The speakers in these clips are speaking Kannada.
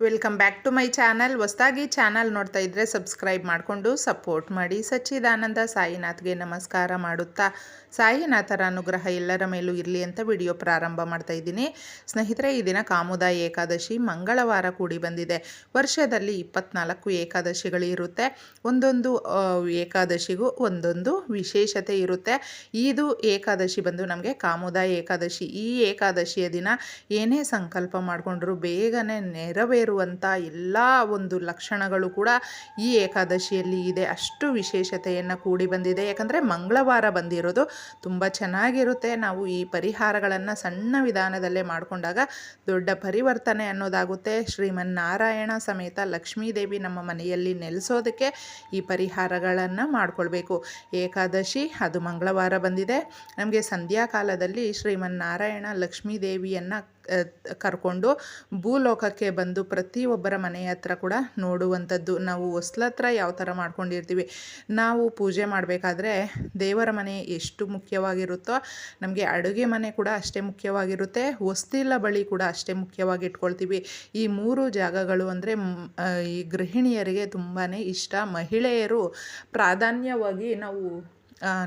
Welcome back to my channel ಹೊಸದಾಗಿ ಚಾನಲ್ ನೋಡ್ತಾ ಇದ್ದರೆ ಸಬ್ಸ್ಕ್ರೈಬ್ ಮಾಡಿಕೊಂಡು ಸಪೋರ್ಟ್ ಮಾಡಿ. ಸಚ್ಚಿದಾನಂದ ಸಾಯಿನಾಥ್ಗೆ ನಮಸ್ಕಾರ ಮಾಡುತ್ತಾ. ಸಾಯಿನಾಥರ ಅನುಗ್ರಹ ಎಲ್ಲರ ಮೇಲೂ ಇರಲಿ ಅಂತ ವಿಡಿಯೋ ಪ್ರಾರಂಭ ಮಾಡ್ತಾ ಇದ್ದೀನಿ. ಸ್ನೇಹಿತರೆ, ಈ ದಿನ ಕಾಮುದ ಏಕಾದಶಿ ಮಂಗಳವಾರ ಕೂಡಿ ಬಂದಿದೆ. ವರ್ಷದಲ್ಲಿ ಇಪ್ಪತ್ನಾಲ್ಕು ಏಕಾದಶಿಗಳು ಇರುತ್ತೆ. ಒಂದೊಂದು ಏಕಾದಶಿಗೂ ಒಂದೊಂದು ವಿಶೇಷತೆ ಇರುತ್ತೆ. ಇದು ಏಕಾದಶಿ ಬಂದು ನಮಗೆ ಕಾಮುದ ಏಕಾದಶಿ. ಈ ಏಕಾದಶಿಯ ದಿನ ಏನೇ ಸಂಕಲ್ಪ ಮಾಡಿಕೊಂಡ್ರು ಬೇಗನೆ ನೆರವೇರುವಂಥ ಎಲ್ಲ ಒಂದು ಲಕ್ಷಣಗಳು ಕೂಡ ಈ ಏಕಾದಶಿಯಲ್ಲಿ ಇದೆ. ಅಷ್ಟು ವಿಶೇಷತೆಯನ್ನು ಕೂಡಿ ಬಂದಿದೆ. ಯಾಕಂದರೆ ಮಂಗಳವಾರ ಬಂದಿರೋದು ತುಂಬ ಚೆನ್ನಾಗಿರುತ್ತೆ. ನಾವು ಈ ಪರಿಹಾರಗಳನ್ನು ಸಣ್ಣ ವಿಧಾನದಲ್ಲೇ ಮಾಡಿಕೊಂಡಾಗ ದೊಡ್ಡ ಪರಿವರ್ತನೆ ಅನ್ನೋದಾಗುತ್ತೆ. ಶ್ರೀಮನ್ನಾರಾಯಣ ಸಮೇತ ಲಕ್ಷ್ಮೀದೇವಿ ನಮ್ಮ ಮನೆಯಲ್ಲಿ ನೆಲೆಸೋದಕ್ಕೆ ಈ ಪರಿಹಾರಗಳನ್ನು ಮಾಡಿಕೊಳ್ಬೇಕು. ಏಕಾದಶಿ, ಅದು ಮಂಗಳವಾರ ಬಂದಿದೆ. ನಮಗೆ ಸಂಧ್ಯಾಕಾಲದಲ್ಲಿ ಶ್ರೀಮನ್ನಾರಾಯಣ ಲಕ್ಷ್ಮೀದೇವಿಯನ್ನು ಕರ್ಕೊಂಡು ಭೂಲೋಕಕ್ಕೆ ಬಂದು ಪ್ರತಿಯೊಬ್ಬರ ಮನೆಯ ಹತ್ರ ಕೂಡ ನೋಡುವಂಥದ್ದು. ನಾವು ಹೊಸ್ಲತ್ರ ಯಾವ ಥರ ಮಾಡ್ಕೊಂಡಿರ್ತೀವಿ? ನಾವು ಪೂಜೆ ಮಾಡಬೇಕಾದ್ರೆ ದೇವರ ಮನೆ ಎಷ್ಟು ಮುಖ್ಯವಾಗಿರುತ್ತೋ, ನಮಗೆ ಅಡುಗೆ ಮನೆ ಕೂಡ ಅಷ್ಟೇ ಮುಖ್ಯವಾಗಿರುತ್ತೆ ಹೊಸ್ತಿಲ ಬಳಿ ಕೂಡ ಅಷ್ಟೇ ಮುಖ್ಯವಾಗಿ ಇಟ್ಕೊಳ್ತೀವಿ ಈ ಮೂರು ಜಾಗಗಳು ಅಂದರೆ ಈ ಗೃಹಿಣಿಯರಿಗೆ ತುಂಬಾ ಇಷ್ಟ. ಮಹಿಳೆಯರು ಪ್ರಾಧಾನ್ಯವಾಗಿ ನಾವು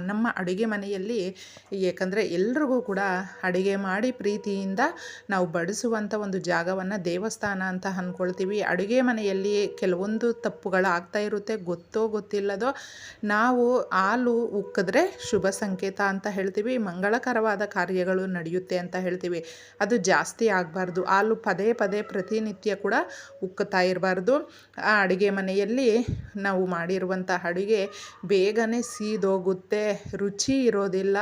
ನಮ್ಮ ಅಡುಗೆ ಮನೆಯಲ್ಲಿ ಏಕೆಂದರೆ ಎಲ್ರಿಗೂ ಕೂಡ ಅಡುಗೆ ಮಾಡಿ ಪ್ರೀತಿಯಿಂದ ನಾವು ಬಡಿಸುವಂಥ ಒಂದು ಜಾಗವನ್ನು ದೇವಸ್ಥಾನ ಅಂತ ಅಂದ್ಕೊಳ್ತೀವಿ ಅಡುಗೆ ಮನೆಯಲ್ಲಿ ಕೆಲವೊಂದು ತಪ್ಪುಗಳು ಆಗ್ತಾ ಇರುತ್ತೆ, ಗೊತ್ತೋ ಗೊತ್ತಿಲ್ಲದೋ. ನಾವು ಹಾಲು ಉಕ್ಕಿದ್ರೆ ಶುಭ ಸಂಕೇತ ಅಂತ ಹೇಳ್ತೀವಿ, ಮಂಗಳಕರವಾದ ಕಾರ್ಯಗಳು ನಡೆಯುತ್ತೆ ಅಂತ ಹೇಳ್ತೀವಿ. ಅದು ಜಾಸ್ತಿ ಆಗಬಾರ್ದು. ಹಾಲು ಪದೇ ಪದೇ ಪ್ರತಿನಿತ್ಯ ಕೂಡ ಉಕ್ಕುತ್ತಾ ಇರಬಾರ್ದು. ಆ ಅಡುಗೆ ಮನೆಯಲ್ಲಿ ನಾವು ಮಾಡಿರುವಂಥ ಅಡುಗೆ ಬೇಗನೆ ಸೀದೋಗುತ್ತೆ. ರುಚಿ ಇರೋದಿಲ್ಲ,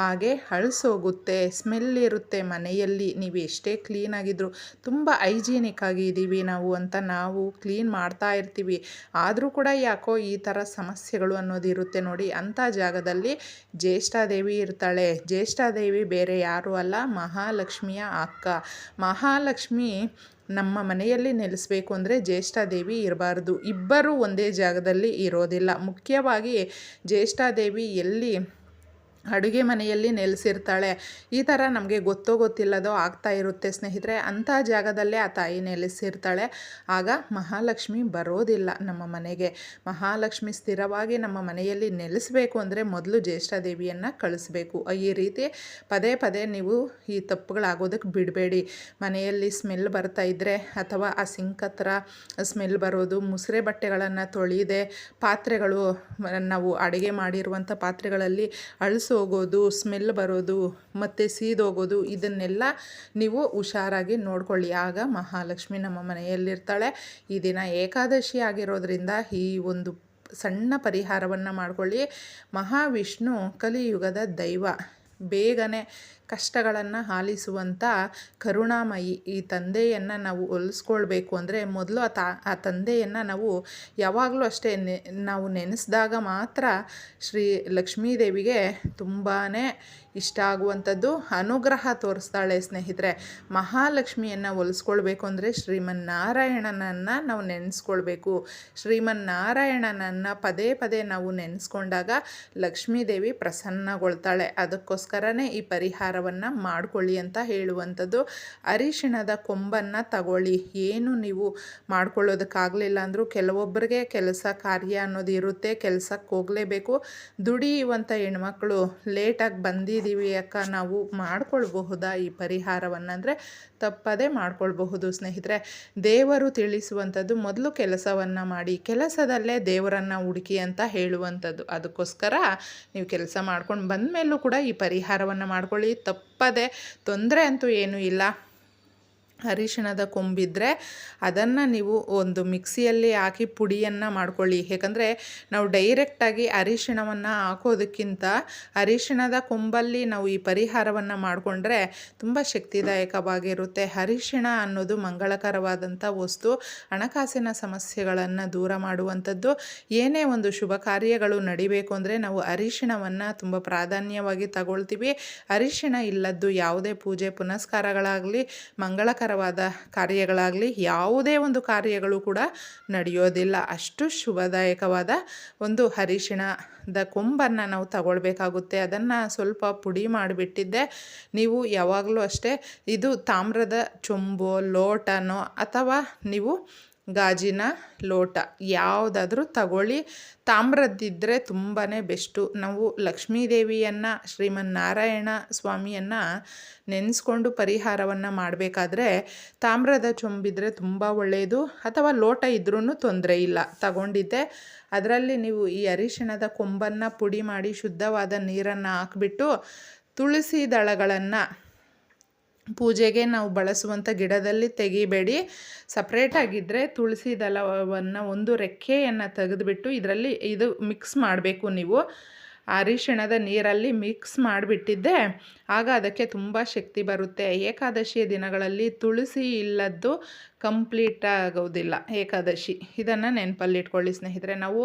ಹಾಗೆ ಹಳಸೋಗುತ್ತೆ ಸ್ಮೆಲ್ ಇರುತ್ತೆ ಮನೆಯಲ್ಲಿ. ನೀವು ಎಷ್ಟೇ ಕ್ಲೀನಾಗಿದ್ದರೂ ತುಂಬ ಹೈಜೀನಿಕ್ ಆಗಿ ಇದ್ದೀವಿ ನಾವು ಅಂತ ನಾವು ಕ್ಲೀನ್ ಮಾಡ್ತಾ ಇರ್ತೀವಿ. ಆದರೂ ಕೂಡ ಯಾಕೋ ಈ ಥರ ಸಮಸ್ಯೆಗಳು ಅನ್ನೋದು ಇರುತ್ತೆ ನೋಡಿ, ಅಂಥ ಜಾಗದಲ್ಲಿ ಜ್ಯೇಷ್ಠಾದೇವಿ ಇರ್ತಾಳೆ. ಜ್ಯೇಷ್ಠಾದೇವಿ ಬೇರೆ ಯಾರೂ ಅಲ್ಲ, ಮಹಾಲಕ್ಷ್ಮಿಯ ಅಕ್ಕ. ಮಹಾಲಕ್ಷ್ಮಿ ನಮ್ಮ ಮನೆಯಲ್ಲಿ ನೆಲೆಸಬೇಕು ಅಂದರೆ ಜ್ಯೇಷ್ಠಾದೇವಿ ಇರಬಾರ್ದು. ಇಬ್ಬರು ಒಂದೇ ಜಾಗದಲ್ಲಿ ಇರೋದಿಲ್ಲ. ಮುಖ್ಯವಾಗಿ ಜ್ಯೇಷ್ಠಾದೇವಿ ಎಲ್ಲಿ ಅಡುಗೆ ಮನೆಯಲ್ಲಿ ನೆಲೆಸಿರ್ತಾಳೆ. ಈ ಥರ ನಮಗೆ ಗೊತ್ತೋ ಗೊತ್ತಿಲ್ಲದೋ ಆಗ್ತಾ ಇರುತ್ತೆ ಸ್ನೇಹಿತರೆ. ಅಂಥ ಜಾಗದಲ್ಲೇ ಆ ತಾಯಿ ನೆಲೆಸಿರ್ತಾಳೆ. ಆಗ ಮಹಾಲಕ್ಷ್ಮಿ ಬರೋದಿಲ್ಲ ನಮ್ಮ ಮನೆಗೆ. ಮಹಾಲಕ್ಷ್ಮಿ ಸ್ಥಿರವಾಗಿ ನಮ್ಮ ಮನೆಯಲ್ಲಿ ನೆಲೆಸಬೇಕು ಅಂದರೆ ಮೊದಲು ಜ್ಯೇಷ್ಠಾದೇವಿಯನ್ನು ಕಳಿಸ್ಬೇಕು. ಈ ರೀತಿ ಪದೇ ಪದೇ ನೀವು ಈ ತಪ್ಪುಗಳಾಗೋದಕ್ಕೆ ಬಿಡಬೇಡಿ. ಮನೆಯಲ್ಲಿ ಸ್ಮೆಲ್ ಬರ್ತಾ ಇದ್ದರೆ ಅಥವಾ ಆ ಸಿಂಕ್ ಹತ್ರ ಸ್ಮೆಲ್ ಬರೋದು, ಮುಸುರೆ ಬಟ್ಟೆಗಳನ್ನು ತೊಳೆಯದೆ ಪಾತ್ರೆಗಳು ನಾವು ಅಡುಗೆ ಮಾಡಿರುವಂಥ ಪಾತ್ರೆಗಳಲ್ಲಿ ಅಳಿಸೋಗೋದು ಸ್ಮೆಲ್ ಬರೋದು, ಮತ್ತು ಸೀದೋಗೋದು, ಇದನ್ನೆಲ್ಲ ನೀವು ಹುಷಾರಾಗಿ ನೋಡ್ಕೊಳ್ಳಿ. ಆಗ ಮಹಾಲಕ್ಷ್ಮಿ ನಮ್ಮ ಮನೆಯಲ್ಲಿರ್ತಾಳೆ. ಈ ದಿನ ಏಕಾದಶಿ ಆಗಿರೋದ್ರಿಂದ ಈ ಒಂದು ಸಣ್ಣ ಪರಿಹಾರವನ್ನು ಮಾಡ್ಕೊಳ್ಳಿ. ಮಹಾವಿಷ್ಣು ಕಲಿಯುಗದ ದೈವ. ಬೇಗನೆ ಕಷ್ಟಗಳನ್ನು ಆಲಿಸುವಂಥ ಕರುಣಾಮಯಿ ಈ ತಂದೆಯನ್ನು ನಾವು ಒಲಿಸ್ಕೊಳ್ಬೇಕು ಅಂದರೆ ಮೊದಲು ಆ ತಾ, ಆ ತಂದೆಯನ್ನು ನಾವು ಯಾವಾಗಲೂ ಅಷ್ಟೇ ನೆ, ನಾವು ನೆನೆಸಿದಾಗ ಮಾತ್ರ ಶ್ರೀ ಲಕ್ಷ್ಮೀದೇವಿಗೆ ತುಂಬಾ ಇಷ್ಟ ಆಗುವಂಥದ್ದು ಅನುಗ್ರಹ ತೋರಿಸ್ತಾಳೆ ಸ್ನೇಹಿತರೆ. ಮಹಾಲಕ್ಷ್ಮಿಯನ್ನು ಒಲಿಸ್ಕೊಳ್ಬೇಕು ಅಂದರೆ ಶ್ರೀಮನ್ನಾರಾಯಣನನ್ನು ನಾವು ನೆನೆಸ್ಕೊಳ್ಬೇಕು. ಶ್ರೀಮನ್ನಾರಾಯಣನನ್ನು ಪದೇ ಪದೇ ನಾವು ನೆನೆಸ್ಕೊಂಡಾಗ ಲಕ್ಷ್ಮೀದೇವಿ ಪ್ರಸನ್ನಗೊಳ್ತಾಳೆ. ಅದಕ್ಕೋಸ್ಕರನೇ ಈ ಪರಿಹಾರವನ್ನು ಮಾಡ್ಕೊಳ್ಳಿ ಅಂತ ಹೇಳುವಂಥದ್ದು. ಅರಿಶಿಣದ ಕೊಂಬನ್ನು ತಗೊಳ್ಳಿ. ಏನು ನೀವು ಮಾಡ್ಕೊಳ್ಳೋದಕ್ಕಾಗಲಿಲ್ಲ ಅಂದರೂ ಕೆಲವೊಬ್ಬರಿಗೆ ಕೆಲಸ ಕಾರ್ಯ ಅನ್ನೋದು ಇರುತ್ತೆ, ಕೆಲಸಕ್ಕೆ ಹೋಗಲೇಬೇಕು. ದುಡಿಯುವಂಥ ಹೆಣ್ಮಕ್ಳು ಲೇಟಾಗಿ ಬಂದಿದ್ದೀವಿ ಅಕ್ಕ, ನಾವು ಮಾಡ್ಕೊಳ್ಬಹುದಾ ಈ ಪರಿಹಾರವನ್ನು? ಅಂದರೆ ತಪ್ಪದೇ ಮಾಡ್ಕೊಳ್ಬಹುದು ಸ್ನೇಹಿತರೆ. ದೇವರು ತಿಳಿಸುವಂಥದ್ದು ಮೊದಲು ಕೆಲಸವನ್ನು ಮಾಡಿ, ಕೆಲಸದಲ್ಲೇ ದೇವರನ್ನು ಹುಡುಕಿ ಅಂತ ಹೇಳುವಂಥದ್ದು. ಅದಕ್ಕೋಸ್ಕರ ನೀವು ಕೆಲಸ ಮಾಡ್ಕೊಂಡು ಬಂದ ಮೇಲೂ ಕೂಡ ಈ ಪರಿಹಾರವನ್ನು ಮಾಡ್ಕೊಳ್ಳಿ. ತಪ್ಪದೆ ತೊಂದರೆ ಅಂತೂ ಏನೂ ಇಲ್ಲ. ಅರಿಶಿಣದ ಕೊಂಬಿದ್ದರೆ ಅದನ್ನು ನೀವು ಒಂದು ಮಿಕ್ಸಿಯಲ್ಲಿ ಹಾಕಿ ಪುಡಿಯನ್ನು ಮಾಡ್ಕೊಳ್ಳಿ. ಏಕೆಂದರೆ ನಾವು ಡೈರೆಕ್ಟಾಗಿ ಅರಿಶಿಣವನ್ನು ಹಾಕೋದಕ್ಕಿಂತ ಅರಿಶಿಣದ ಕೊಂಬಲ್ಲಿ ನಾವು ಈ ಪರಿಹಾರವನ್ನು ಮಾಡಿಕೊಂಡ್ರೆ ತುಂಬ ಶಕ್ತಿದಾಯಕವಾಗಿರುತ್ತೆ. ಅರಿಶಿಣ ಅನ್ನೋದು ಮಂಗಳಕರವಾದಂಥ ವಸ್ತು. ಹಣಕಾಸಿನ ಸಮಸ್ಯೆಗಳನ್ನು ದೂರ ಮಾಡುವಂಥದ್ದು. ಏನೇ ಒಂದು ಶುಭ ಕಾರ್ಯಗಳು ನಡಿಬೇಕು ಅಂದರೆ ನಾವು ಅರಿಶಿಣವನ್ನು ತುಂಬ ಪ್ರಾಧಾನ್ಯವಾಗಿ ತಗೊಳ್ತೀವಿ. ಅರಿಶಿಣ ಇಲ್ಲದ್ದು ಯಾವುದೇ ಪೂಜೆ ಪುನಸ್ಕಾರಗಳಾಗಲಿ, ಮಂಗಳಕರ ಮಂಗಳಕರವಾದ ಕಾರ್ಯಗಳಾಗಲಿ ಯಾವುದೇ ಒಂದು ಕಾರ್ಯಗಳು ಕೂಡ ನಡೆಯೋದಿಲ್ಲ. ಅಷ್ಟು ಶುಭದಾಯಕವಾದ ಒಂದು ಅರಿಶಿಣದ ಕೊಂಬನ್ನು ನಾವು ತಗೊಳ್ಬೇಕಾಗುತ್ತೆ. ಅದನ್ನು ಸ್ವಲ್ಪ ಪುಡಿ ಮಾಡಿಬಿಟ್ಟಿದ್ದೆ. ನೀವು ಯಾವಾಗಲೂ ಅಷ್ಟೇ ಇದು ತಾಮ್ರದ ಚೊಂಬು, ಲೋಟನೋ ಅಥವಾ ನೀವು ಗಾಜಿನ ಲೋಟ. ಯಾವುದಾದ್ರೂ ತಗೊಳ್ಳಿ. ತಾಮ್ರದ್ದಿದ್ದರೆ ತುಂಬಾ ಬೆಸ್ಟು. ನಾವು ಲಕ್ಷ್ಮೀದೇವಿಯನ್ನು, ಶ್ರೀಮನ್ನಾರಾಯಣ ಸ್ವಾಮಿಯನ್ನು ನೆನೆಸ್ಕೊಂಡು ಪರಿಹಾರವನ್ನು ಮಾಡಬೇಕಾದ್ರೆ ತಾಮ್ರದ ಚೊಂಬಿದ್ರೆ ತುಂಬ ಒಳ್ಳೆಯದು ಅಥವಾ ಲೋಟ ಇದ್ರೂ ತೊಂದರೆ ಇಲ್ಲ. ತಗೊಂಡಿದ್ದೆ. ಅದರಲ್ಲಿ ನೀವು ಈ ಅರಿಶಿಣದ ಕೊಂಬನ್ನು ಪುಡಿ ಮಾಡಿ ಶುದ್ಧವಾದ ನೀರನ್ನು ಹಾಕ್ಬಿಟ್ಟು ತುಳಸಿ ದಳಗಳನ್ನು ಪೂಜೆಗೆ ನಾವು ಬಳಸುವಂಥ ಗಿಡದಲ್ಲಿ ತೆಗಿಬೇಡಿ. ಸಪ್ರೇಟಾಗಿದ್ದರೆ ತುಳಸಿ ದಳವನ್ನು ಒಂದು ರೆಕ್ಕೆಯನ್ನು ತೆಗೆದುಬಿಟ್ಟು ಇದರಲ್ಲಿ ಇದು ಮಿಕ್ಸ್ ಮಾಡಬೇಕು ನೀವು. ಅರಿಶಿಣದ ನೀರಲ್ಲಿ ಮಿಕ್ಸ್ ಮಾಡಿಬಿಟ್ಟಿದ್ದೆ. ಆಗ ಅದಕ್ಕೆ ತುಂಬ ಶಕ್ತಿ ಬರುತ್ತೆ. ಏಕಾದಶಿಯ ದಿನಗಳಲ್ಲಿ ತುಳಸಿ ಇಲ್ಲದ್ದು ಕಂಪ್ಲೀಟ್ ಆಗೋದಿಲ್ಲ ಏಕಾದಶಿ. ಇದನ್ನು ನೆನಪಲ್ಲಿಟ್ಕೊಳ್ಳಿ ಸ್ನೇಹಿತರೆ. ನಾವು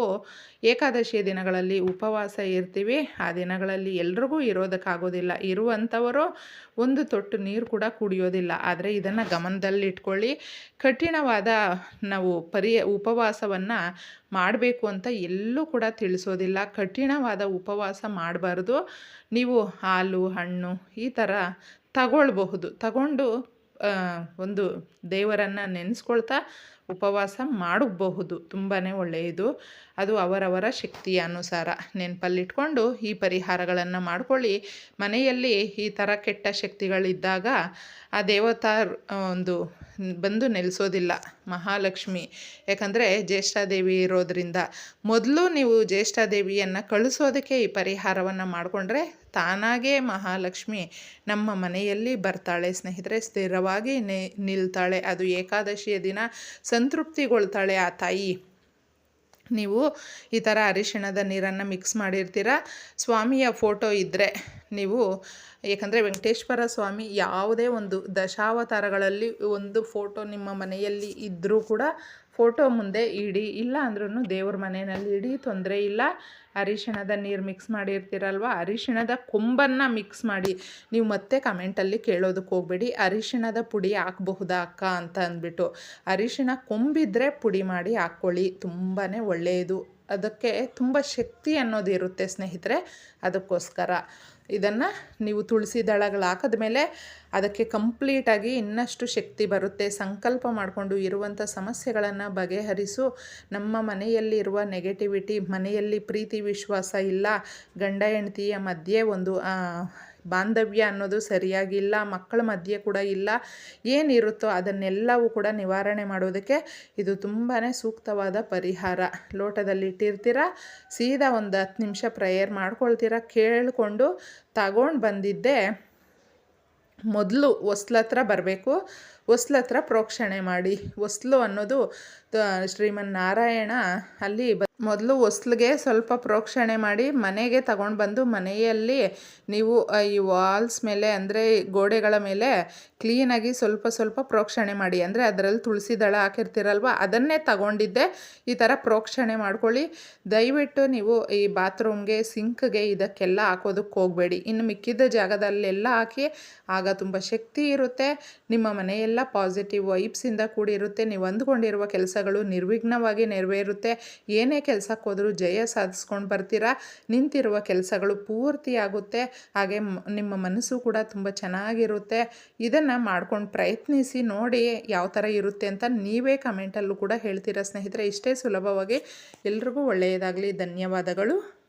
ಏಕಾದಶಿಯ ದಿನಗಳಲ್ಲಿ ಉಪವಾಸ ಇರ್ತೀವಿ. ಆ ದಿನಗಳಲ್ಲಿ ಎಲ್ರಿಗೂ ಇರೋದಕ್ಕಾಗೋದಿಲ್ಲ. ಇರುವಂಥವರು ಒಂದು ತೊಟ್ಟು ನೀರು ಕೂಡ ಕುಡಿಯೋದಿಲ್ಲ. ಆದರೆ ಇದನ್ನು ಗಮನದಲ್ಲಿಟ್ಕೊಳ್ಳಿ. ಕಠಿಣವಾದ ನಾವು ಪರಿ ಉಪವಾಸವನ್ನು ಮಾಡಬೇಕು ಅಂತ ಎಲ್ಲೂ ಕೂಡ ತಿಳಿಸೋದಿಲ್ಲ. ಕಠಿಣವಾದ ಉಪವಾಸ ಮಾಡಬಾರ್ದು. ನೀವು ಹಾಲು, ಹಣ್ಣು ಈ ಥರ ತಗೊಳ್ಬಹುದು. ತಗೊಂಡು ಒಂದು ದೇವರನ್ನು ನೆನೆಸ್ಕೊಳ್ತಾ ಉಪವಾಸ ಮಾಡಬಹುದು. ತುಂಬಾ ಒಳ್ಳೆಯದು. ಅದು ಅವರವರ ಶಕ್ತಿಯ ಅನುಸಾರ ನೆನಪಲ್ಲಿಟ್ಕೊಂಡು ಈ ಪರಿಹಾರಗಳನ್ನು ಮಾಡಿಕೊಳ್ಳಿ. ಮನೆಯಲ್ಲಿ ಈ ಥರ ಕೆಟ್ಟ ಶಕ್ತಿಗಳಿದ್ದಾಗ ಆ ದೇವತಾ ಒಂದು ಬಂದು ನೆಲೆಸೋದಿಲ್ಲ, ಮಹಾಲಕ್ಷ್ಮಿ. ಯಾಕಂದರೆ ಜ್ಯೇಷ್ಠಾದೇವಿ ಇರೋದರಿಂದ ಮೊದಲು ನೀವು ಜ್ಯೇಷ್ಠಾದೇವಿಯನ್ನು ಕಳಿಸೋದಕ್ಕೆ ಈ ಪರಿಹಾರವನ್ನು ಮಾಡಿಕೊಂಡ್ರೆ ತಾನಾಗೇ ಮಹಾಲಕ್ಷ್ಮಿ ನಮ್ಮ ಮನೆಯಲ್ಲಿ ಬರ್ತಾಳೆ. ಸ್ನೇಹಿತರೆ, ಸ್ಥಿರವಾಗಿ ನಿಲ್ತಾಳೆ. ಅದು ಏಕಾದಶಿಯ ದಿನ, ಸಂತೃಪ್ತಿಗೊಳ್ತಾಳೆ ಆ ತಾಯಿ. ನೀವು ಈ ಥರ ಅರಿಶಿಣದ ನೀರನ್ನು ಮಿಕ್ಸ್ ಮಾಡಿರ್ತೀರ? ಸ್ವಾಮಿಯ ಫೋಟೋ ಇದ್ದರೆ ನೀವು, ಏಕೆಂದರೆ ವೆಂಕಟೇಶ್ವರ ಸ್ವಾಮಿ ಯಾವುದೇ ಒಂದು ದಶಾವತಾರಗಳಲ್ಲಿ ಒಂದು ಫೋಟೋ ನಿಮ್ಮ ಮನೆಯಲ್ಲಿ ಇದ್ದರೂ ಕೂಡ ಫೋಟೋ ಮುಂದೆ ಇಡಿ, ಇಲ್ಲ ಅಂದ್ರೂ ದೇವ್ರ ಮನೆಯಲ್ಲಿ ಇಡಿ, ತೊಂದರೆ ಇಲ್ಲ. ಅರಿಶಿಣದ ನೀರು ಮಿಕ್ಸ್ ಮಾಡಿರ್ತೀರಲ್ವ? ಅರಿಶಿಣದ ಕೊಂಬನ್ನು ಮಿಕ್ಸ್ ಮಾಡಿ, ನೀವು ಮತ್ತೆ ಕಮೆಂಟಲ್ಲಿ ಕೇಳೋದಕ್ಕೆ ಹೋಗಬೇಡಿ. ಅರಿಶಿಣದ ಪುಡಿ ಹಾಕಬಹುದಾ ಅಕ್ಕ ಅಂತ ಅಂದ್ಬಿಟ್ಟು. ಅರಿಶಿಣ ಕೊಂಬಿದ್ರೆ ಪುಡಿ ಮಾಡಿ ಹಾಕ್ಕೊಳ್ಳಿ. ತುಂಬಾ ಒಳ್ಳೆಯದು. ಅದಕ್ಕೆ ತುಂಬ ಶಕ್ತಿ ಅನ್ನೋದು ಇರುತ್ತೆ ಸ್ನೇಹಿತರೆ. ಅದಕ್ಕೋಸ್ಕರ. ಇದನ್ನು ನೀವು ತುಳಸಿ ದಳಗಳು ಹಾಕಿದ ಮೇಲೆ ಅದಕ್ಕೆ ಕಂಪ್ಲೀಟಾಗಿ ಇನ್ನಷ್ಟು ಶಕ್ತಿ ಬರುತ್ತೆ. ಸಂಕಲ್ಪ ಮಾಡಿಕೊಂಡು ಇರುವಂಥ ಸಮಸ್ಯೆಗಳನ್ನು ಬಗೆಹರಿಸು. ನಮ್ಮ ಮನೆಯಲ್ಲಿರುವ ನೆಗೆಟಿವಿಟಿ ಮನೆಯಲ್ಲಿ ಪ್ರೀತಿ, ವಿಶ್ವಾಸ ಇಲ್ಲ. ಗಂಡ, ಹೆಂಡತಿಯ ಮಧ್ಯೆ ಒಂದು ಬಾಂಧವ್ಯ ಅನ್ನೋದು ಸರಿಯಾಗಿಲ್ಲ, ಮಕ್ಕಳ ಮಧ್ಯೆ ಕೂಡ ಇಲ್ಲ, ಏನಿರುತ್ತೋ ಅದನ್ನೆಲ್ಲವೂ ಕೂಡ ನಿವಾರಣೆ ಮಾಡೋದಕ್ಕೆ ಇದು ತುಂಬಾ ಸೂಕ್ತವಾದ ಪರಿಹಾರ. ಲೋಟದಲ್ಲಿ ಇಟ್ಟಿರ್ತೀರ, ಸೀದಾ ಒಂದು ಹತ್ತು ನಿಮಿಷ ಪ್ರೇಯರ್ ಮಾಡ್ಕೊಳ್ತೀರ ಕೇಳಿಕೊಂಡು ತಗೊಂಡು ಬಂದಿದ್ದೆ ಮೊದಲು ಹೊಸ್ಲತ್ರ ಬರಬೇಕು. ಹೊಸ್ಲ ಹತ್ರ ಪ್ರೋಕ್ಷಣೆ ಮಾಡಿ. ಹೊಸ್ಲು ಅನ್ನೋದು ಶ್ರೀಮನ್ನಾರಾಯಣ ಅಲ್ಲಿ ಬ, ಮೊದಲು ಹೊಸ್ಲಿಗೆ ಸ್ವಲ್ಪ ಪ್ರೋಕ್ಷಣೆ ಮಾಡಿ ಮನೆಗೆ ತಗೊಂಡು ಬಂದು ಮನೆಯಲ್ಲಿ ನೀವು ಈ ವಾಲ್ಸ್ ಮೇಲೆ ಅಂದರೆ ಗೋಡೆಗಳ ಮೇಲೆ ಕ್ಲೀನಾಗಿ ಸ್ವಲ್ಪ ಸ್ವಲ್ಪ ಪ್ರೋಕ್ಷಣೆ ಮಾಡಿ. ಅಂದರೆ ಅದರಲ್ಲಿ ತುಳಸಿ ದಳ ಹಾಕಿರ್ತೀರಲ್ವ, ಅದನ್ನೇ ತಗೊಂಡಿದ್ದೆ. ಈ ಥರ ಪ್ರೋಕ್ಷಣೆ ಮಾಡ್ಕೊಳ್ಳಿ. ದಯವಿಟ್ಟು ನೀವು ಈ ಬಾತ್ರೂಮ್ಗೆ, ಸಿಂಕ್ಗೆ ಇದಕ್ಕೆಲ್ಲ ಹಾಕೋದಕ್ಕೆ ಹೋಗಬೇಡಿ. ಇನ್ನು ಮಿಕ್ಕಿದ ಜಾಗದಲ್ಲೆಲ್ಲ ಹಾಕಿ, ಆಗ ತುಂಬ ಶಕ್ತಿ ಇರುತ್ತೆ. ನಿಮ್ಮ ಮನೆಯೆಲ್ಲ ಪಾಸಿಟಿವ್ ವೈಬ್ಸಿಂದ ಕೂಡಿರುತ್ತೆ. ನೀವು ಅಂದ್ಕೊಂಡಿರುವ ಕೆಲಸಗಳು ನಿರ್ವಿಘ್ನವಾಗಿ ನೆರವೇರುತ್ತೆ. ಏನೇ ಕೆಲಸಕ್ಕೆ ಹೋದರೂ ಜಯ ಸಾಧಿಸ್ಕೊಂಡು ಬರ್ತೀರಾ? ನಿಂತಿರುವ ಕೆಲಸಗಳು ಪೂರ್ತಿಯಾಗುತ್ತೆ ಹಾಗೆ ನಿಮ್ಮ ಮನಸ್ಸು ಕೂಡ ತುಂಬ ಚೆನ್ನಾಗಿರುತ್ತೆ. ಇದನ್ನು ಮಾಡ್ಕೊಂಡು ಪ್ರಯತ್ನಿಸಿ ನೋಡಿ ಯಾವ ಥರ ಇರುತ್ತೆ ಅಂತ ನೀವೇ ಕಮೆಂಟಲ್ಲೂ ಕೂಡ ಹೇಳ್ತೀರಾ ಸ್ನೇಹಿತರೆ. ಇಷ್ಟೇ ಸುಲಭವಾಗಿ ಎಲ್ರಿಗೂ ಒಳ್ಳೆಯದಾಗಲಿ. ಧನ್ಯವಾದಗಳು.